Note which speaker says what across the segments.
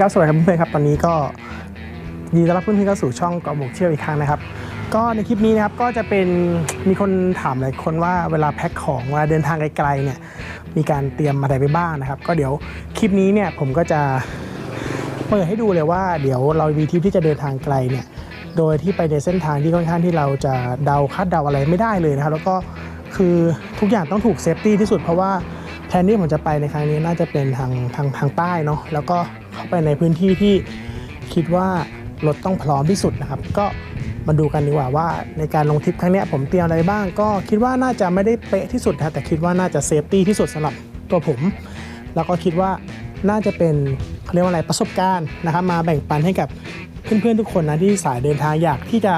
Speaker 1: เคครับสวัสดีครับเพื่อนๆครับตอนนี้ก็ยินดีต้อนรับเพื่อนๆเข้าสู่ช่องเกาะหมกเที่ยวอีกครั้งนะครับ ก็ในคลิปนี้นะครับก็จะเป็นมีคนถามหลายคนว่าเวลาแพ็คของเวลาเดินทางไกลๆเนี่ยมีการเตรียมอะไรไปบ้างนะครับ ก็เดี๋ยวคลิปนี้เนี่ยผมก็จะเปิดให้ดูเลยว่าเดี๋ยวเรามีทริปที่จะเดินทางไกลเนี่ยโดยที่ไปในเส้นทางที่ค่อนข้างที่เราจะเดาคาดเดาอะไรไม่ได้เลยนะครับแล้วก็คือทุกอย่างต้องถูกเซฟตี้ที่สุดเพราะว่าแทนที่ผมจะไปในครั้งนี้น่าจะเป็นทางทางทางใต้เนาะแล้วก็ เข้าไปในพื้นที่ที่คิดว่ารถต้องพร้อมที่สุดนะครับ ก็มาดูกันดีกว่าว่าในการลงทริปครั้งนี้ผมเตรียมอะไรบ้าง ก็คิดว่าน่าจะไม่ได้เป๊ะที่สุดนะแต่คิดว่าน่าจะเซฟตี้ที่สุดสำหรับตัวผม แล้วก็คิดว่าน่าจะเป็นเขาเรียกว่าอะไรประสบการณ์นะครับ มาแบ่งปันให้กับเพื่อนๆทุกคนนะที่สายเดินทางอยากที่จะ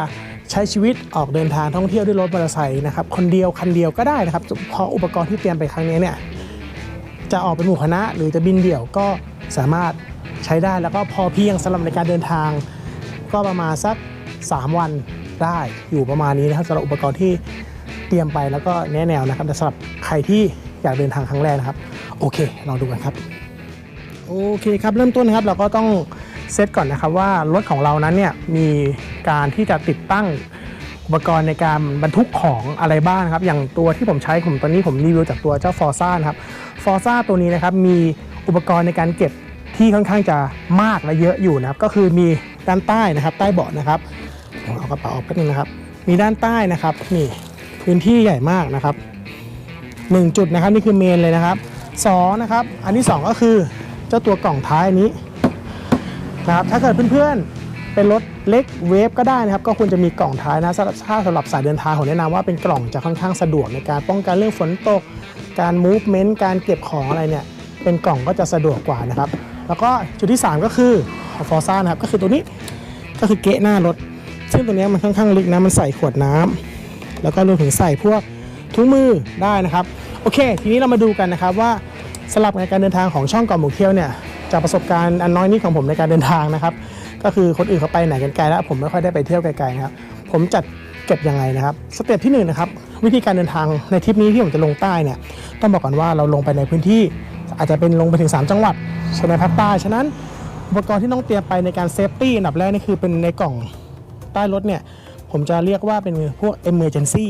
Speaker 1: ใช้ชีวิตออกเดินทางท่องเที่ยวด้วยรถมอเตอร์ไซค์นะครับคนเดียวคันเดียวก็ได้นะครับเพราะอุปกรณ์ที่เตรียมไปครั้งนี้เนี่ยจะออกเป็นหมู่คณะหรือจะบินเดี่ยวก็สามารถ ใช้ได้แล้วก็พอเพียงสำหรับในการเดินทาง ก็ประมาณสัก 3 วันได้อยู่ประมาณนี้นะครับสำหรับอุปกรณ์ที่เตรียมไปแล้วก็แนะแนวนะครับแต่สำหรับใครที่อยากเดินทางครั้งแรกนะครับ โอเคลองดูกันครับโอเคครับเริ่มต้นนะครับเราก็ต้องเซตก่อนนะครับว่ารถของเรานั้นเนี่ยมีการที่จะติดตั้งอุปกรณ์ในการบรรทุกของอะไรบ้างนะครับ อย่างตัวที่ผมใช้ผมตอนนี้ผมรีวิวจากตัวเจ้าฟอร์ซ่านะครับฟอร์ซ่าตัวนี้นะครับมีอุปกรณ์ในการเก็บ ที่ค่อนข้างจะมากและเยอะอยู่นะครับ ก็คือมีด้านใต้นะครับ ใต้เบาะนะครับผมเอากระเป๋าออกแป๊บนึงนะครับ มีด้านใต้นะครับนี่พื้นที่ใหญ่มากนะครับหนึ่งจุดนะครับนี่คือเมนเลยนะครับสองนะครับ อันที่สองก็คือเจ้าตัวกล่องท้ายนนี้นะครับถ้าเกิดเพื่อนๆเป็นรถเล็กเวฟก็ได้นะครับ ก็ควรจะมีกล่องท้ายนะสำหรับถ้าสำหรับสายเดินทางผมแนะนำว่าเป็นกล่องจะค่อนข้างสะดวกในการป้องกันเรื่องฝนตก การมูฟเมนต์การเก็บของอะไรเนี่ยเป็นกล่องก็จะสะดวกกว่านะครับแล้วก็จุดที่ 3 ก็คือฟอร์ซ่านะครับก็คือตัวนี้ก็คือเกะหน้ารถ ซึ่งตัวนี้มันค่อนข้างลึกนะมันใส่ขวดน้ำแล้วก็รวมถึงใส่พวกถุงมือได้นะครับ โอเค ทีนี้เรามาดูกันนะครับว่าสลับในการเดินทางของช่องเก่อหมูเที่ยวเนี่ยจากประสบการณ์อันน้อยนิดของผมในการเดินทางนะครับ ก็คือคนอื่นเขาไปไหนกันไกลแล้ว ผมไม่ค่อยได้ไปเที่ยวไกลๆนะครับผมจัดเก็บยังไงนะครับสเต็ปที่หนึ่งนะครับวิธีการเดินทางในทริปนี้ที่ผมจะลงใต้เนี่ยต้องบอกก่อนว่าเราลงไปในพื้นที่ อาจจะเป็นลงไปถึง 3 จังหวัดใช่ไหมภาคใต้ฉะนั้นอุปกรณ์ที่ต้องเตรียมไปในการเซฟตี้อันดับแรกนี่คือเป็นในกล่องใต้รถเนี่ย ผมจะเรียกว่าเป็นพวก emergency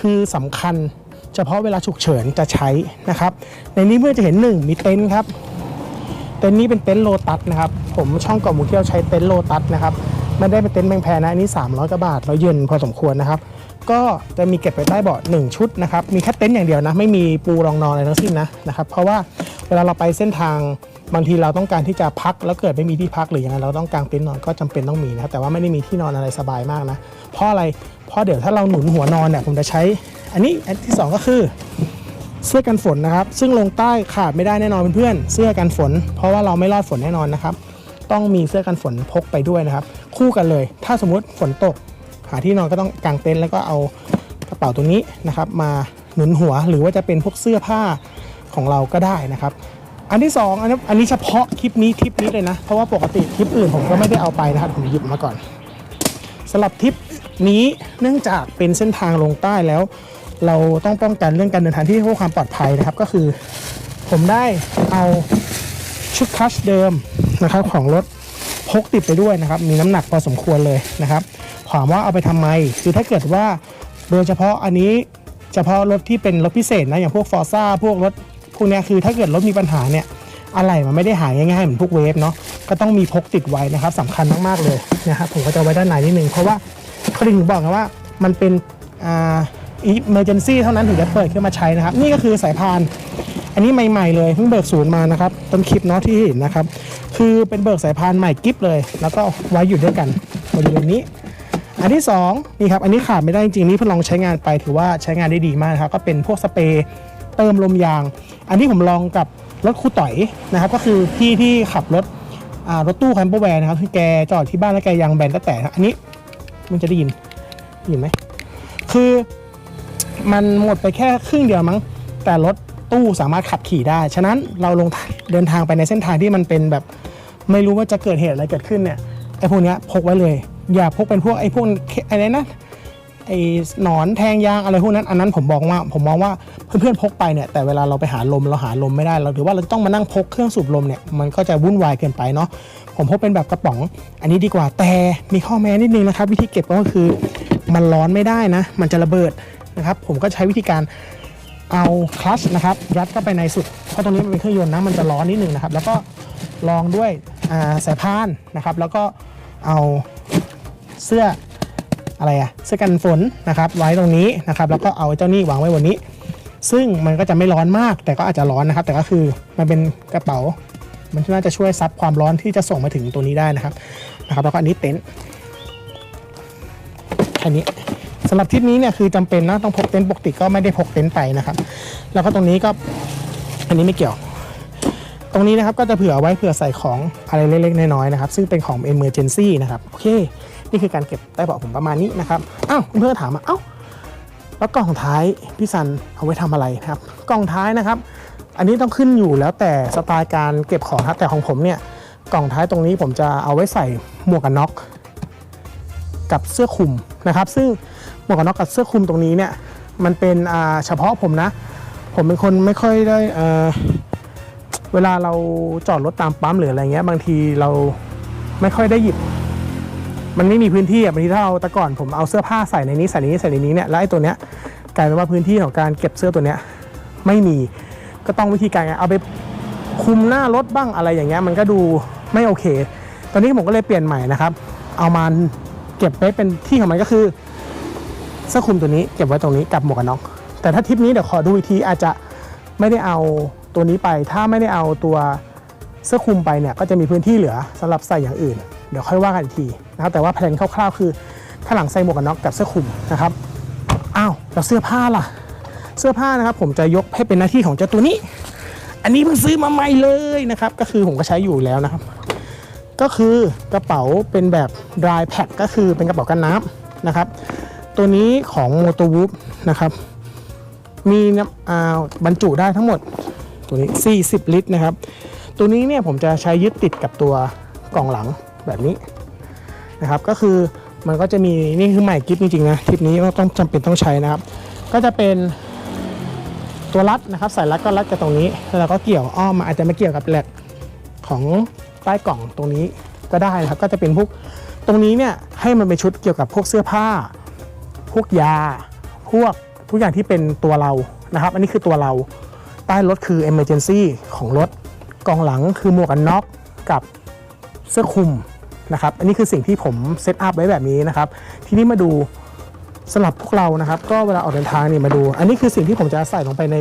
Speaker 1: คือสำคัญเฉพาะเวลาฉุกเฉินจะใช้นะครับ ในนี้เพื่อจะเห็นหนึ่งมีเต็นท์ครับ เต็นท์นี้เป็นเต็นท์โลตัสนะครับ ผมช่องเก่อหมูเที่ยวใช้เต็นท์โลตัสนะครับไม่ได้เป็นเต็นท์แพงๆนะอันนี้ 300กว่าบาทแล้วเย็นพอสมควรนะครับ ก็จะมีเก็บไปใต้เบาะหนึ่งชุดนะครับ มีแค่เต็นท์อย่างเดียวนะ ไม่มีปูรองนอนอะไรทั้งสิ้นนะนะครับ เพราะว่า เวลาเราไปเส้นทางบางทีเราต้องการที่จะพักแล้วเกิดไม่มีที่พักหรือยังไงเราต้องกางเต็นท์นอนก็จำเป็นต้องมีนะครับแต่ว่าไม่ได้มีที่นอนอะไรสบายมากนะเพราะอะไรเพราะเดี๋ยวถ้าเราหนุนหัวนอนเนี่ยผมจะใช้ อันนี้อันที่สองก็คือเสื้อกันฝนนะครับ ซึ่งลงใต้ขาดไม่ได้แน่นอนเพื่อนๆเสื้อกันฝน เพราะว่าเราไม่รอดฝนแน่นอนนะครับ ต้องมีเสื้อกันฝนพกไปด้วยนะครับ คู่กันเลย ถ้าสมมุติฝนตก หาที่นอนก็ต้องกางเต็นท์แล้วก็เอากระเป๋าตัวนี้นะครับ มาหนุนหัวหรือว่าจะเป็นพวกเสื้อผ้า ของเราก็ได้นะครับ อันที่สองอันนี้อันนี้เฉพาะคลิปนี้ทริปนี้เลยนะ เพราะว่าปกติคลิปอื่นผมก็ไม่ได้เอาไปนะครับผมหยิบมาก่อนสำหรับทริปนี้เนื่องจากเป็นเส้นทางลงใต้แล้ว เราต้องป้องกันเรื่องการเดินทางที่เพื่อความปลอดภัยนะครับก็คือ ผมได้เอาชุดคลัชเดิมนะครับของรถพกติดไปด้วยนะครับ มีน้ำหนักพอสมควรเลยนะครับถามว่าเอาไปทำไม คือถ้าเกิดว่าโดยเฉพาะอันนี้เฉพาะรถที่เป็นรถพิเศษนะ อย่างพวกฟอร์ซ่าพวกรถ วกนี้คือถ้าเกิดรถมีปัญหาเนี่ยอะไรมันไม่ได้หายง่ายๆเหมือนพวกเวฟเนาะก็ต้องมีพกติดไว้นะครับสำคัญมากๆเลยนะครับผมก็จะไว้ด้านในนิดนึงเพราะว่าเขาถึงบอกนะว่ามันเป็นอ่า emergency เท่านั้นถึงจะเปิดขึ้นมาใช้นะครับ นี่ก็คือสายพานอันนี้ใหม่ ๆ เลยเพิ่งเบิกศูนย์มานะครับต้นคลิปเนาะที่เห็นนะครับ คือเป็นเบิกสายพานใหม่กิฟเลย แล้วก็ไว้อยู่ด้วยกันบริเวณนี้ อันที่สองนี่ครับอันนี้ขาดไม่ได้จริงๆนี่เพิ่งลองใช้งานไปถือว่าใช้งานได้ดีมากนะครับก็เป็นพวกสเปรย์ เติมลมยาง อันนี้ผมลองกับรถครูต่อยนะครับ ก็คือพี่ที่ขับรถรถตู้แคมเปอร์แวนนะครับที่แกจอดที่บ้านแล้วแกยางแบนตั้งแต่อันนี้มันจะได้ยินได้ยินไหมคือมันหมดไปแค่ครึ่งเดียวมั้ง แต่รถตู้สามารถขับขี่ได้ ฉะนั้นเราลงเดินทางไปในเส้นทางที่มันเป็นแบบไม่รู้ว่าจะเกิดเหตุอะไรเกิดขึ้นเนี่ยไอ้พวกนี้พกไว้เลย อย่าพกเป็นพวกไอ้พวกอะไรนะ ไอ้หนอนแทงยางอะไรพวกนั้นอันนั้นผมมองว่าผมมองว่าเพื่อนๆพกไปเนี่ยแต่เวลาเราไปหาลมเราหาลมไม่ได้เราหรือว่าเราต้องมานั่งพกเครื่องสูบลมเนี่ยมันก็จะวุ่นวายเกินไปเนาะผมพกเป็นแบบกระป๋อง อันนี้ดีกว่าแต่มีข้อแม้นิดนึงนะครับ วิธีเก็บก็คือมันร้อนไม่ได้นะ มันจะระเบิดนะครับ ผมก็ใช้วิธีการเอาคลัชนะครับยัดเข้าไปในสุดเพราะตรงนี้มันเป็นเครื่องยนต์นะมันจะร้อนนิดนึงนะครับ แล้วก็รองด้วยสายพานนะครับ แล้วก็เอาเสื้อ อะไรอะเสื้อกันฝนนะครับไว้ตรงนี้นะครับแล้วก็เอาเจ้านี่วางไว้บนนี้ ซึ่งมันก็จะไม่ร้อนมาก แต่ก็อาจจะร้อนนะครับ แต่ก็คือมันเป็นกระเป๋า มันน่าจะช่วยซับความร้อนที่จะส่งมาถึงตัวนี้ได้นะครับนะครับแล้วก็อันนี้เต็นท์แค่นี้สำหรับทริปนี้เนี่ยคือจำเป็นนะต้องพกเต็นท์ปกติก็ไม่ได้พกเต็นท์ไปนะครับ แล้วก็ตรงนี้ก็อันนี้ไม่เกี่ยว ตรงนี้นะครับก็จะเผื่อไว้เผื่อใส่ของอะไรเล็กๆน้อยๆนะครับ ซึ่งเป็นของ emergency นะครับโอเค นี่คือการเก็บใต้เบาะผมประมาณนี้นะครับอ้าวเพื่อนถามมาเอ้าแล้วกล่องท้ายพี่ซันเอาไว้ทำอะไรนะครับ กล่องท้ายนะครับ อันนี้ต้องขึ้นอยู่แล้วแต่สไตล์การเก็บของครับแต่ของผมเนี่ยกล่องท้ายตรงนี้ผมจะเอาไว้ใส่หมวกกันน็อกกับเสื้อคลุมนะครับ ซึ่งหมวกกันน็อกกับเสื้อคลุมตรงนี้เนี่ยมันเป็นอ่าเฉพาะผมนะ ผมเป็นคนไม่ค่อยได้เเวลาเราจอดรถตามปั๊มหรืออะไรเงี้ยบางทีเราไม่ค่อยได้หยิบ มันไม่มีพื้นที่อะบางทีถ้าเอาแต่ก่อนผมเอาเสื้อผ้าใส่ในนี้ใส่ในนี้ใส่ในนี้เนี่ยแล้วไอ้ตัวเนี้ยกลายเป็นว่าพื้นที่ของการเก็บเสื้อตัวเนี้ยไม่มีก็ต้องวิธีการไงเอาไปคุมหน้ารถบ้างอะไรอย่างเงี้ยมันก็ดูไม่โอเค ตอนนี้ผมก็เลยเปลี่ยนใหม่นะครับ เอามาเก็บไว้เป็นที่ของมันก็คือเสื้อคลุมตัวนี้เก็บไว้ตรงนี้กับหมวกกันน็อกแต่ถ้าทริปนี้เดี๋ยวขอดูอีกทีอาจจะไม่ได้เอาตัวนี้ไป ถ้าไม่ได้เอาตัวเสื้อคลุมไปเนี่ยก็จะมีพื้นที่เหลือสำหรับใส่อย่างอื่น เดี๋ยวค่อยว่ากันอีกทีนะครับแต่ว่าแผนคร่าวๆคือข้างหลังใส่หมวกกันน็อกกับเสื้อคลุมนะครับอ้าวแล้วเสื้อผ้าล่ะ เสื้อผ้านะครับผมจะยกให้เป็นหน้าที่ของเจ้าตัวนี้ อันนี้เพิ่งซื้อมาใหม่เลยนะครับก็คือผมก็ใช้อยู่แล้วนะครับ ก็คือกระเป๋าเป็นแบบ dry pack ก็คือเป็นกระเป๋ากันน้ำนะครับ ตัวนี้ของ m o t o w o o p นะครับมีบรรจุได้ทั้งหมดตัวนี้ 40 ลิตรนะครับ ตัวนี้เนี่ยผมจะใช้ยึดติดกับตัวกล่องหลัง แบบนี้นะครับ ก็คือมันก็จะมีนี่คือใหม่กิฟจริงๆนะทริปนี้ต้องจำเป็นต้องใช้นะครับ ก็จะเป็นตัวรัดนะครับใส่รัดก็รัดกับตรงนี้ แล้วก็เกี่ยวอ้อมมาอาจจะไม่เกี่ยวกับแหลกของใต้กล่องตรงนี้ก็ได้นะครับ ก็จะเป็นพวกตรงนี้เนี่ยให้มันเป็นชุดเกี่ยวกับพวกเสื้อผ้า พวกยา พวกทุกอย่างที่เป็นตัวเรานะครับ อันนี้คือตัวเราใต้รถคือ emergency ของรถกองหลังคือหมวกกันน็อกกับเสื้อคลุม นะครับอันนี้คือสิ่งที่ผมเซตอัพไว้แบบนี้นะครับทีนี้มาดูสำหรับพวกเรานะครับ ก็เวลาออกเดินทางนี่มาดู อันนี้คือสิ่งที่ผมจะใส่ลงไปใน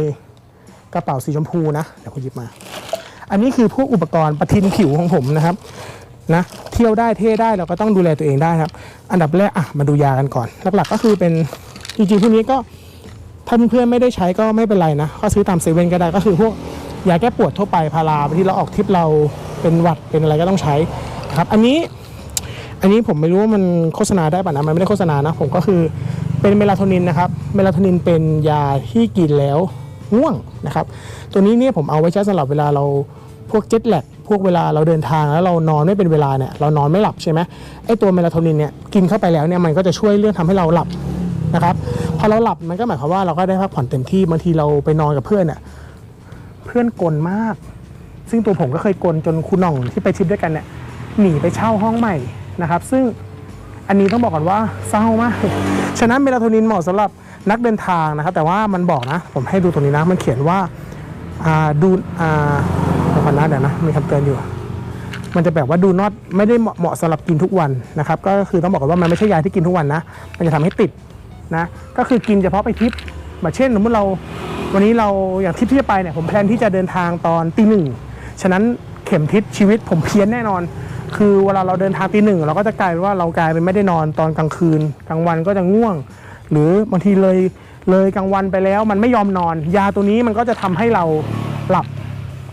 Speaker 1: กระเป๋าสีชมพูนะเดี๋ยวผมหยิบมา อันนี้คือพวกอุปกรณ์ประทินผิวของผมนะครับนะเที่ยวได้เท่ได้เราก็ต้องดูแลตัวเองได้ครับ อันดับแรกอะมาดูยากันก่อน หลักๆ ก็คือเป็นจริงๆพวกนี้ก็ถ้าเพื่อนๆไม่ได้ใช้ก็ไม่เป็นไรนะก็ซื้อตามเซเว่นก็ได้ก็คือพวกยาแก้ปวดทั่วไปพาราบางทีเราออกทริปเราเป็นหวัดเป็นอะไรก็ต้องใช้ครับ อันนี้ อันนี้ผมไม่รู้ว่ามันโฆษณาได้ป่ะนะมันไม่ได้โฆษณานะ ผมก็คือเป็นเมลาโทนินนะครับ เมลาโทนินเป็นยาที่กินแล้วง่วงนะครับ ตัวนี้เนี่ยผมเอาไว้ใช้สำหรับเวลาเราพวกเจ็ตแลกพวกเวลาเราเดินทางแล้วเรานอนไม่เป็นเวลาเนี่ยเรานอนไม่หลับใช่ไหมไอตัวเมลาโทนินเนี่ยกินเข้าไปแล้วเนี่ยมันก็จะช่วยเรื่องทำให้เราหลับนะครับพอเราหลับมันก็หมายความว่าเราก็ได้พักผ่อนเต็มที่บางทีเราไปนอนกับเพื่อนเนี่ยเพื่อนกลนมาก ซึ่งตัวผมก็เคยกลจนคุณน่องที่ไปทริปด้วยกันเนี่ยหนีไปเช่าห้องใหม่ นะครับ ซึ่งอันนี้ต้องบอกก่อนว่าเศร้ามากฉะนั้นเมลาโทนินเหมาะสำหรับนักเดินทางนะครับ แต่ว่ามันบอกนะ ผมให้ดูตรงนี้นะ มันเขียนว่าดูอ่าเดี๋ยวก่อนนะเดี๋ยวนะมีคำเตือนอยู่ มันจะแบบว่าดูนอตไม่ได้เหมาะเหมาะสำหรับกินทุกวันนะครับ ก็คือต้องบอกก่อนว่ามันไม่ใช่ยาที่กินทุกวันนะ มันจะทำให้ติดนะ ก็คือกินเฉพาะไปทริปแบบเช่นสมมติเราวันนี้เราอย่างทริปที่จะไปเนี่ยผมแพลนที่จะเดินทางตอนตีหนึ่งฉะนั้นเข็มทิศชีวิตผมเพี้ยนแน่นอน คือเวลาเราเดินทางตีหนึ่งเราก็จะกลายเป็นว่าเรากลายเป็นไม่ได้นอนตอนกลางคืน กลางวันก็จะง่วง หรือบางทีเลยเลยกลางวันไปแล้ว มันไม่ยอมนอน ยาตัวนี้มันก็จะทำให้เราหลับ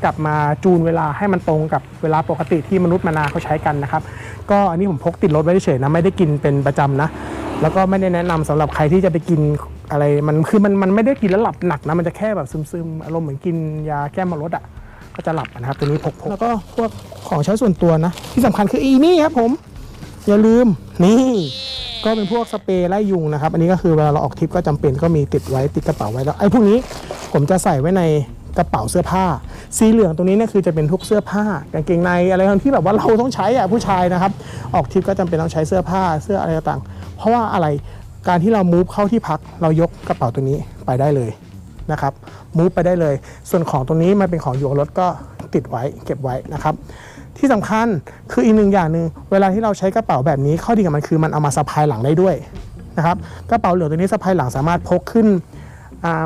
Speaker 1: กลับมาจูนเวลาให้มันตรงกับเวลาปกติที่มนุษย์มนาเขาใช้กันนะครับ ก็อันนี้ผมพกติดรถไว้เฉยนะไม่ได้กินเป็นประจำนะ แล้วก็ไม่ได้แนะนำสำหรับใครที่จะไปกินอะไรมันคือมันมันไม่ได้กินแล้วหลับหนักนะมันจะแค่แบบซึมๆอารมณ์เหมือนกินยาแก้มารถอะก็จะหลับนะครับตัวนี้พกๆแล้วก็พวก ของใช้ส่วนตัวนะ ที่สำคัญคืออีนี่ครับผม อย่าลืมนี่ ก็เป็นพวกสเปรย์ไล่ยุงนะครับ อันนี้ก็คือเวลาเราออกทริปก็จำเป็นก็มีติดไว้ติดกระเป๋าไว้แล้วไอ้พวกนี้ผมจะใส่ไว้ในกระเป๋าเสื้อผ้า สีเหลืองตรงนี้เนี่ยคือจะเป็นพวกเสื้อผ้ากางเกงในอะไรที่แบบว่าเราต้องใช้อะผู้ชายนะครับ ออกทริปก็จำเป็นต้องใช้เสื้อผ้าเสื้ออะไรต่างเพราะว่าอะไรการที่เรามูฟเข้าที่พักเรายกกระเป๋าตัวนี้ไปได้เลยนะครับมูฟไปได้เลย ส่วนของตรงนี้มันเป็นของอยู่กับรถก็ติดไว้เก็บไว้นะครับ ที่สำคัญคืออีกหนึ่งอย่างหนึ่งเวลาที่เราใช้กระเป๋าแบบนี้ข้อดีกับมันคือมันเอามาสะพายหลังได้ด้วยนะครับกระเป๋าเหลืองตัวนี้สะพายหลังสามารถพกขึ้น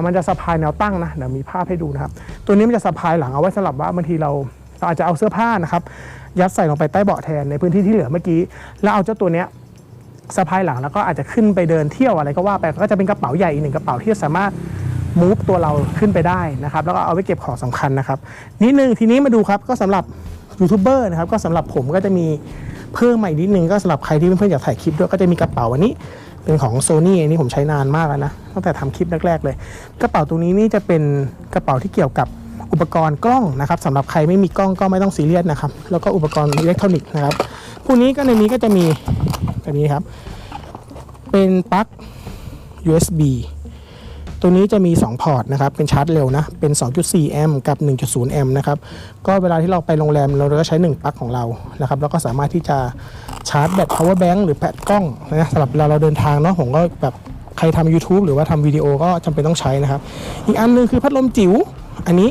Speaker 1: มันจะสะพายแนวตั้งนะเดี๋ยวมีภาพให้ดูนะครับ ตัวนี้มันจะสะพายหลังเอาไว้สำหรับว่าบางทีเราเราอาจจะเอาเสื้อผ้านะครับ ยัดใส่ลงไปใต้เบาะแทนในพื้นที่ที่เหลือเมื่อกี้ แล้วเอาเจ้าตัวเนี้ยสะพายหลังแล้วก็อาจจะขึ้นไปเดินเที่ยวอะไรก็ว่าไปก็จะเป็นกระเป๋าใหญ่อีกหนึ่งกระเป๋าที่สามารถมูฟตัวเราขึ้นไปได้นะครับ แล้วก็เอาไว้เก็บของสำคัญนะครับนิดนึงทีนี้มาดูครับก็สำหรับ ยูทูบเบอร์นะครับก็สำหรับผมก็จะมีเพิ่มใหม่นิดนึงก็สำหรับใครที่เพื่อนๆอยากถ่ายคลิปด้วยก็จะมีกระเป๋าอันนี้เป็นของ Sony อันนี้ผมใช้นานมากแล้วนะตั้งแต่ทำคลิปแรกๆเลย กระเป๋าตรงนี้นี่จะเป็นกระเป๋าที่เกี่ยวกับอุปกรณ์กล้องนะครับสำหรับใครไม่มีกล้องก็ไม่ต้องซีเรียสนะครับแล้วก็อุปกรณ์อิเล็กทรอนิกส์นะครับพวกนี้ก็ในนี้ก็จะมีแบบนี้ครับ เป็นปลั๊ก USB ตัวนี้จะมี 2 พอร์ตนะครับเป็นชาร์จเร็วนะเป็น 2.4 แอมป์กับ 1.0 แอมป์นะครับก็เวลาที่เราไปโรงแรมเราก็ใช้ 1 ปลั๊กของเรานะครับแล้วก็สามารถที่จะชาร์จแบต power bank หรือแบตกล้องนะสำหรับเวลาเราเดินทางเนาะผมก็แบบใครทำ YouTube หรือว่าทำวิดีโอก็จำเป็นต้องใช้นะครับ อีกอันหนึงคือพัดลมจิ๋วอันนี้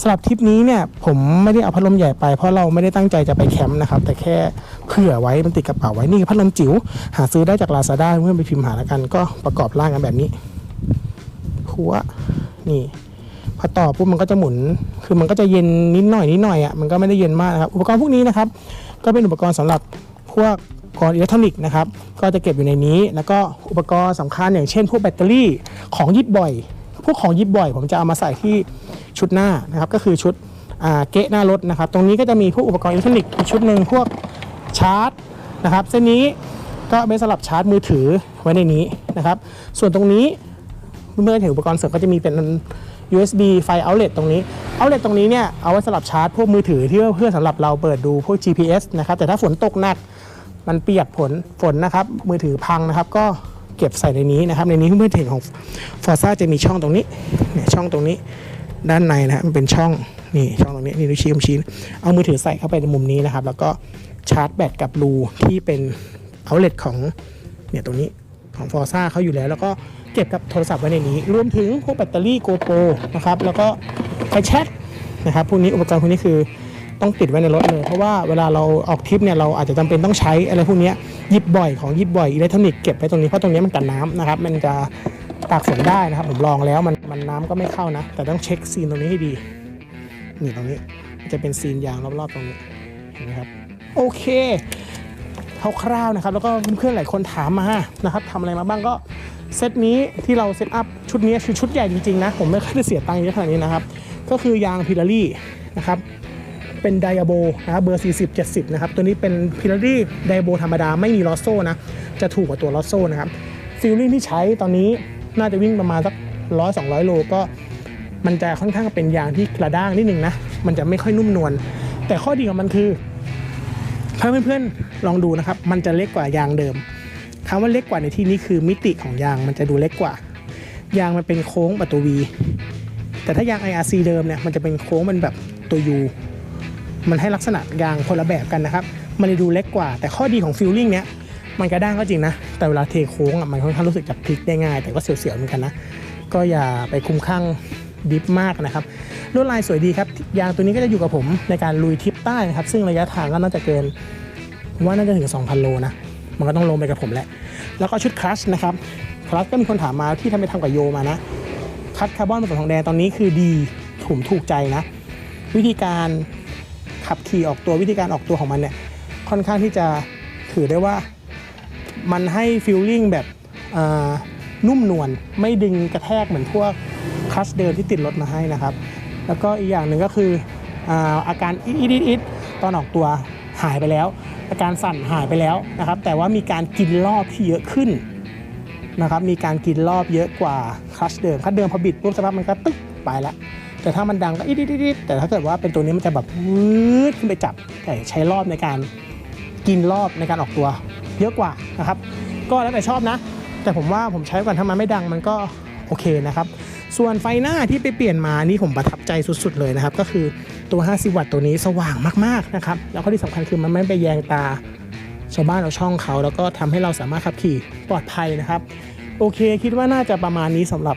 Speaker 1: สำหรับทริปนี้เนี่ยผมไม่ได้เอาพัดลมใหญ่ไปเพราะเราไม่ได้ตั้งใจจะไปแคมป์นะครับแต่แค่เผื่อไว้มันติดกระเป๋าไว้นี่พัดลมจิ๋วหาซื้อได้จาก Lazada เพื่อนไปพิมพ์หาแล้วกันก็ประกอบร่างกันแบบนี้ัวนี่พอต่อปุ๊บมันก็จะหมุน คือมันก็จะเย็นนิดหน่อยนิดหน่อยอะ มันก็ไม่ได้เย็นมากนะครับ อุปกรณ์พวกนี้นะครับ ก็เป็นอุปกรณ์สำหรับพวกอุปกรณ์อิเล็กทรอนิกส์นะครับ ก็จะเก็บอยู่ในนี้ แล้วก็อุปกรณ์สำคัญอย่างเช่น พวกแบตเตอรี่ ของยิบบ่อย พวกของยิบบ่อย ผมจะเอามาใส่ที่ชุดหน้านะครับ ก็คือชุดเกะหน้ารถนะครับ ตรงนี้ก็จะมีพวกอุปกรณ์อิเล็กทรอนิกส์อีกชุดหนึ่งพวกชาร์จนะครับ เส้นนี้ก็เป็นสำหรับชาร์จมือถือไว้ในนี้นะครับ ส่วนตรงนี้ เมื่อถึงอุปกรณ์เสริมก็จะมีเป็น USB ไฟ outlet ตรงนี้ outlet ตรงนี้เนี่ยเอาไว้สำหรับชาร์จพวกมือถือที่เพื่อสำหรับเราเปิดดูพวก GPS นะครับแต่ถ้าฝนตกหนักมันเปียกฝนฝนนะครับมือถือพังนะครับ ก็เก็บใส่ในนี้นะครับ ในนี้เพื่อนๆเห็นของ Forza จะมีช่องตรงนี้เนี่ยช่องตรงนี้ด้านในนะครับมันเป็นช่องนี่ช่องตรงนี้นี่ดูวชี้ชี้เอามือถือใส่เข้าไปในมุมนี้นะครับ แล้วก็ชาร์จแบตกับรูที่เป็น outlet ของเนี่ยตรงนี้ของ Forza เขาอยู่แล้ว แล้วก็ ก็บกับโทรศัพท์ไว้ในนี้ รวมถึงพวกแบตเตอรี่ GoPro นะครับแล้วก็ไฟแชทนะครับพวกนี้อุปกรณ์พวกนี้คือต้องติดไว้ในรถเลย เพราะว่าเวลาเราออกทริปเนี่ยเราอาจจะจำเป็นต้องใช้อะไรพวกนี้ยหยิบบ่อยของหยิบบ่อยอิเล็กทรอนิกส์เก็บไว้ตรงนี้เพราะตรงนี้มันกันน้ำนะครับมันจะตากฝนได้นะครับ ผมลองแล้วมันมันน้ำก็ไม่เข้านะ แต่ต้องเช็คซีนตรงนี้ให้ดีนี่ตรงนี้จะเป็นซีนยางรอบๆตรงนี้เห็นไหมครับโอเคคร่าวๆนะครับแล้วก็เพื่อนๆหลายคนถามมานะครับทำอะไรมาบ้างก็ เซตนี้ที่เราเซตอัพชุดนี้คือชุดใหญ่จริงๆนะ ผมไม่ค่อยได้เสียตังค์เยอะขนาดนี้นะครับ ก็คือยางพิลารี่นะครับเป็นไดอะโบนะครับเบอร์ 40 70 นะครับ ตัวนี้เป็นพิลารี่ไดอะโบธรรมดาไม่มีลอสโซนะ จะถูกกว่าตัวลอสโซนะครับฟิลลิ่งที่ใช้ตอนนี้น่าจะวิ่งประมาณสักร้อยสองร้อยโลก็มันจะค่อนข้างเป็นยางที่กระด้างนิดนึงนะ มันจะไม่ค่อยนุ่มนวลแต่ข้อดีของมันคือถ้าเพื่อนๆลองดูนะครับ มันจะเล็กกว่ายางเดิม คำว่าเล็กกว่าในที่นี้คือมิติของยางมันจะดูเล็กกว่า ยางมันเป็นโค้งแบบตัว V แต่ถ้ายาง IRC เดิมเนี่ยมันจะเป็นโค้งมันแบบตัว U มันให้ลักษณะยางคนละแบบกันนะครับ มันเลยดูเล็กกว่า แต่ข้อดีของฟิลลิ่งเนี้ยมันกระด้างก็จริงนะ แต่เวลาเทโค้งอะมันค่อนข้างรู้สึกจะพลิกได้ง่าย แต่ก็เสียวๆเหมือนกันนะ ก็อย่าไปคุ้มข้างดิฟมากนะครับลวดลายสวยดีครับ ยางตัวนี้ก็จะอยู่กับผมในการลุยทริปใต้นะครับ ซึ่งระยะทางก็น่าจะเกินว่าน่าจะถึง 2,000 โลนะ มันก็ต้องลงไปกับผมแหละ แล้วก็ชุดคลัชนะครับคลัชก็มีคนถามมาที่ทำไปทำกับโยมานะคัดคาร์บอนผสมทองแดงตอนนี้คือดีถูกถูกใจนะ วิธีการขับขี่ออกตัววิธีการออกตัวของมันเนี่ยค่อนข้างที่จะถือได้ว่ามันให้ฟีลลิ่งแบบนุ่มนวลไม่ดึงกระแทกเหมือนพวกคลัชเดิมที่ติดรถมาให้นะครับ แล้วก็อีกอย่างหนึ่งก็คืออาอาการอิดอิดอิดอิดตอนออกตัวหายไปแล้ว อาการสั่นหายไปแล้วนะครับ แต่ว่ามีการกินรอบที่เยอะขึ้นนะครับ มีการกินรอบเยอะกว่าคลัชเดิมคลัชเดิมพอบิดปุ๊บสภาพมันก็ตึ๊กไปแล้ว แต่ถ้ามันดังก็อิดอิดอิดอิดแต่ถ้าเกิดว่าเป็นตัวนี้มันจะแบบวืดขึ้นไปจับแต่ใช้รอบในการกินรอบในการออกตัว เยอะกว่านะครับ ก็แล้วแต่ชอบนะ แต่ผมว่าผมใช้ก่อนถ้ามันไม่ดังมันก็โอเคนะครับ ส่วนไฟหน้าที่ไปเปลี่ยนมานี่ผมประทับใจสุดๆเลยนะครับ ก็คือตัว 50 วัตต์ตัวนี้สว่างมากๆนะครับ แล้วก็ที่สำคัญคือมันไม่ไปแยงตาชาวบ้านเราช่องเขา แล้วก็ทำให้เราสามารถขับขี่ปลอดภัยนะครับ โอเคคิดว่าน่าจะประมาณนี้สำหรับ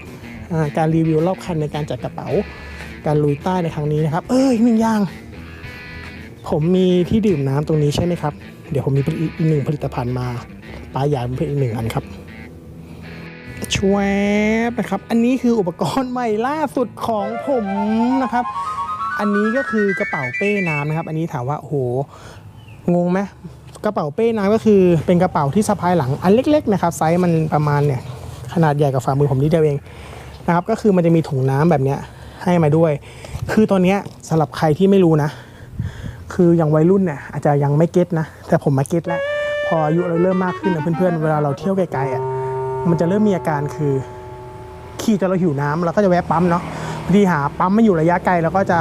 Speaker 1: การรีวิวรอบคันในการจัดกระเป๋า การลุยใต้ในครั้งนี้นะครับ เอ้ยอีกหนึ่งอย่าง ผมมีที่ดื่มน้ำตรงนี้ใช่ไหมครับ เดี๋ยวผมมีอีกหนึ่งผลิตภัณฑ์มาป้ายยาเป็นอีกหนึ่งอันครับ ชวบนะครับ อันนี้คืออุปกรณ์ใหม่ล่าสุดของผมนะครับ อันนี้ก็คือกระเป๋าเป้น้ำนะครับ อันนี้ถามว่าโอ้โหงงไหมกระเป๋าเป้น้ำก็คือเป็นกระเป๋าที่สะพายหลังอันเล็ก ๆ นะครับ ไซส์มันประมาณเนี่ยขนาดใหญ่กับฝ่ามือผมนิดเดียวเองนะครับ ก็คือมันจะมีถุงน้ำแบบเนี้ยให้มาด้วย คือตอนเนี้ยสำหรับใครที่ไม่รู้นะ คืออย่างวัยรุ่นเนี่ยอาจจะยังไม่เก็ตนะ แต่ผมมาเก็ตแล้ว พออายุเราเริ่มมากขึ้นนะเพื่อนๆ เวลาเราเที่ยวไกลๆอะ มันจะเริ่มมีอาการคือ ขี่จนเราหิวน้ำเราก็จะแวะปั๊มเนาะบางทีหาปั๊มไม่อยู่ระยะไกลเราก็จะ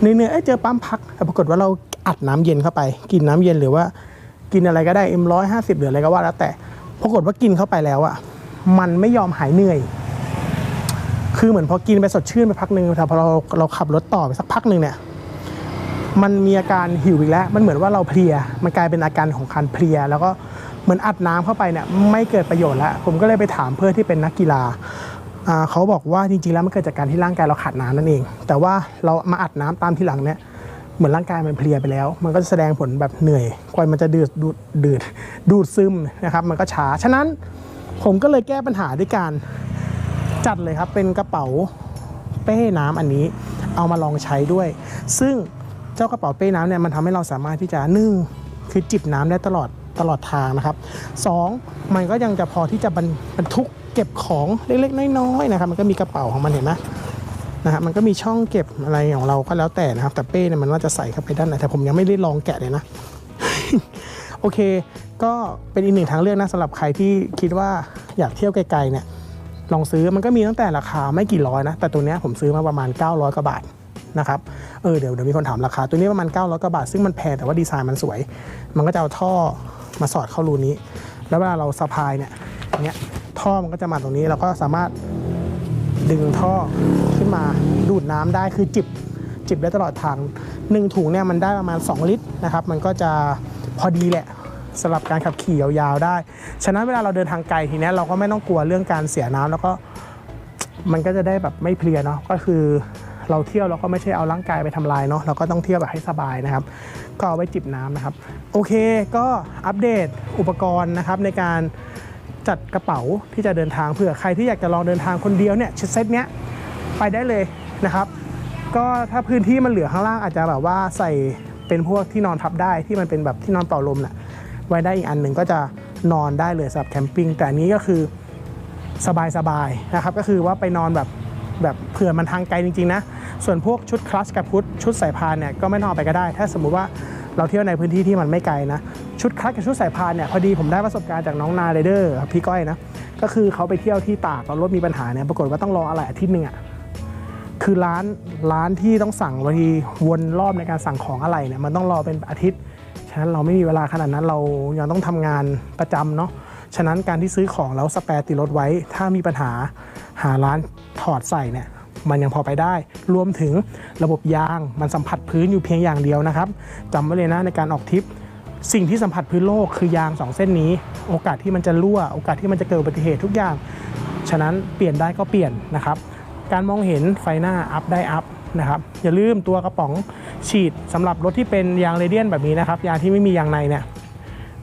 Speaker 1: เนื่อยๆเอ้เจอปั๊มพักแต่ปรากฏว่าเราอัดน้ำเย็นเข้าไป กินน้ำเย็นหรือว่ากินอะไรก็ได้เอ็มร้อยห้าสิบหรืออะไรก็ว่าแล้วแต่ปรากฏว่ากินเข้าไปแล้วอะมันไม่ยอมหายเหนื่อย คือเหมือนพอกินไปสดชื่นไปพักหนึ่งแต่พอเราเราขับรถต่อไปสักพักหนึ่งเนี่ย มันมีอาการหิวอีกแล้ว มันเหมือนว่าเราเพลีย มันกลายเป็นอาการของการเพลีย แล้วก็เหมือนอัดน้ำเข้าไปเนี่ยไม่เกิดประโยชน์แล้ว ผมก็เลยไปถามเพื่อนที่เป็นนักกีฬาเขาบอกว่าจริงๆแล้วมันเกิดจากการที่ร่างกายเราขาดน้ำนั่นเอง แต่ว่าเรามาอัดน้ำตามที่หลังเนี่ยเหมือนร่างกายมันเพลียไปแล้ว มันก็จะแสดงผลแบบเหนื่อยกว่ามันจะดืดดูดดืดดูดซึมนะครับมันก็ช้า ฉะนั้นผมก็เลยแก้ปัญหาด้วยการจัดเลยครับเป็นกระเป๋าเป้น้ำอันนี้เอามาลองใช้ด้วย ซึ่ง เจ้ากระเป๋าเป้น้ำเนี่ยมันทำให้เราสามารถที่จะนึ่งคือจิบน้ำได้ตลอดตลอดทางนะครับสองมันก็ยังจะพอที่จะบรรบรรทุกเก็บของเล็กๆน้อยๆนะครับ มันก็มีกระเป๋าของมันเห็นไหมนะฮะมันก็มีช่องเก็บอะไรของเราก็แล้วแต่นะครับ แต่เป้เนี่ยมันว่าจะใส่เข้าไปด้านไหนแต่ผมยังไม่ได้ลองแกะเลยนะ โอเค ก็เป็นอีกหนึ่งทางเลือกนะสำหรับใครที่คิดว่าอยากเที่ยวไกลๆเนี่ยลองซื้อมันก็มีตั้งแต่ราคาไม่กี่ร้อยนะ แต่ตัวเนี้ยผมซื้อมาประมาณ 900กว่าบาท นะครับเออเดี๋ยวเดี๋ยวมีคนถามราคา ตัวนี้ประมาณ900กว่าบาท ซึ่งมันแพงแต่ว่าดีไซน์มันสวย มันก็จะเอาท่อมาสอดเข้ารูนี้ แล้วเวลาเราสะพายเนี่ยเงี้ยท่อมันก็จะมาตรงนี้เราก็สามารถดึงท่อขึ้นมาดูดน้ำได้คือจิบจิบได้ตลอดทางหนึ่งถุงเนี่ยมันได้ประมาณ 2 ลิตรนะครับมันก็จะพอดีแหละสำหรับการขับขี่ยาวๆได้ ฉะนั้นเวลาเราเดินทางไกลทีเนี้ยเราก็ไม่ต้องกลัวเรื่องการเสียน้ำแล้วก็มันก็จะได้แบบไม่เพลียเนาะก็คือ เราเที่ยวเราก็ไม่ใช่เอาร่างกายไปทำลายเนาะเราก็ต้องเที่ยวแบบให้สบายนะครับ ก็เอาไว้จิบน้ำนะครับ โอเคก็อัปเดตอุปกรณ์นะครับในการจัดกระเป๋าที่จะเดินทางเผื่อใครที่อยากจะลองเดินทางคนเดียวเนี่ยชุดเซตเนี้ยไปได้เลยนะครับ ก็ถ้าพื้นที่มันเหลือข้างล่างอาจจะแบบว่าใส่เป็นพวกที่นอนพับได้ที่มันเป็นแบบที่นอนเป่าลมน่ะไว้ได้อีกอันหนึ่งก็จะนอนได้เลยสำหรับแคมปิ้งแต่นี้ก็คือสบายๆนะครับ ก็คือว่าไปนอนแบบแบบเผื่อมันทางไกลจริงๆนะ ส่วนพวกชุดคลัชกับพุทชุดสายพานเนี่ยก็ไม่ต้องเอาไปก็ได้ ถ้าสมมุติว่าเราเที่ยวในพื้นที่ที่มันไม่ไกลนะ ชุดคลัชกับชุดสายพานเนี่ยพอดีผมได้ประสบการณ์จากน้องนาเรเดอร์ครับพี่ก้อยนะก็คือเขาไปเที่ยวที่ตากแล้วรถมีปัญหาเนี่ยปรากฏว่าต้องรออะไรอาทิตย์หนึ่งอะคือร้านร้านที่ต้องสั่งบางทีวนรอบในการสั่งของอะไรเนี่ยมันต้องรอเป็นอาทิตย์ฉะนั้นเราไม่มีเวลาขนาดนั้นเรายังต้องทำงานประจำเนาะฉะนั้นการที่ซื้อของแล้วสแปรติดรถไว้ ถ้ามีปัญหาหาร้านถอดใส่เนี่ย มันยังพอไปได้ รวมถึงระบบยางมันสัมผัสพื้นอยู่เพียงอย่างเดียวนะครับจำไว้เลยนะในการออกทริป สิ่งที่สัมผัสพื้นโลกคือยางสองเส้นนี้ โอกาสที่มันจะรั่ว โอกาสที่มันจะเกิดอุบัติเหตุทุกอย่าง ฉะนั้นเปลี่ยนได้ก็เปลี่ยนนะครับ การมองเห็นไฟหน้าอัพได้อัพนะครับอย่าลืมตัวกระป๋องฉีดสำหรับรถที่เป็นยางเรเดียนแบบนี้นะครับยางที่ไม่มียางในเนี่ย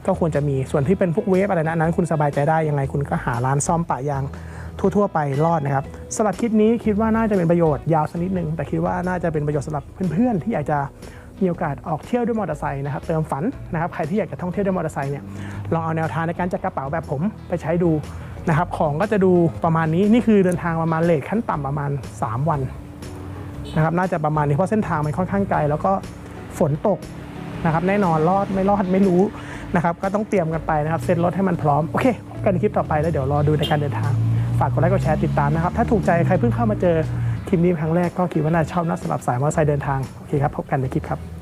Speaker 1: ก็ควรจะมีส่วนที่เป็นพวกเวฟอะไรนะนั้น คุณสบายใจได้ยังไงคุณก็หาร้านซ่อมปะยางทั่ว ๆ ไปรอดนะครับ สำหรับคลิปนี้คิดว่าน่าจะเป็นประโยชน์ยาวสักนิดนึงแต่คิดว่าน่าจะเป็นประโยชน์สำหรับเพื่อนๆ ที่อยากจะมีโอกาสออกเที่ยวด้วยมอเตอร์ไซค์นะครับเติมฝันนะครับใครที่อยากจะท่องเที่ยวด้วยมอเตอร์ไซค์เนี่ยลองเอาแนวทางในการจัดกระเป๋าแบบผมไปใช้ดูนะครับของก็จะดูประมาณนี้นี่คือเดินทางประมาณเลทขั้นต่ำประมาณ 3 วันนะครับน่าจะประมาณนี้เพราะเส้นทางมันค่อนข้างไกล แล้วก็ฝนตกนะครับแน่นอนรอดไม่รอดไม่รู้นะครับก็ต้องเตรียมกันไปนะครับเซ็ตรถให้มันพร้อมโอเคพบกันในคลิปต่อไปแล้วเดี๋ยวรอดูในการเดินทาง ฝากกดไลค์กดแชร์ติดตามนะครับ ถ้าถูกใจใครเพิ่งเข้ามาเจอคลิปนี้ครั้งแรกก็คิดว่าน่าชอบนะสำหรับสายมอเตอร์ไซค์เดินทาง โอเคครับ พบกันในคลิปครับ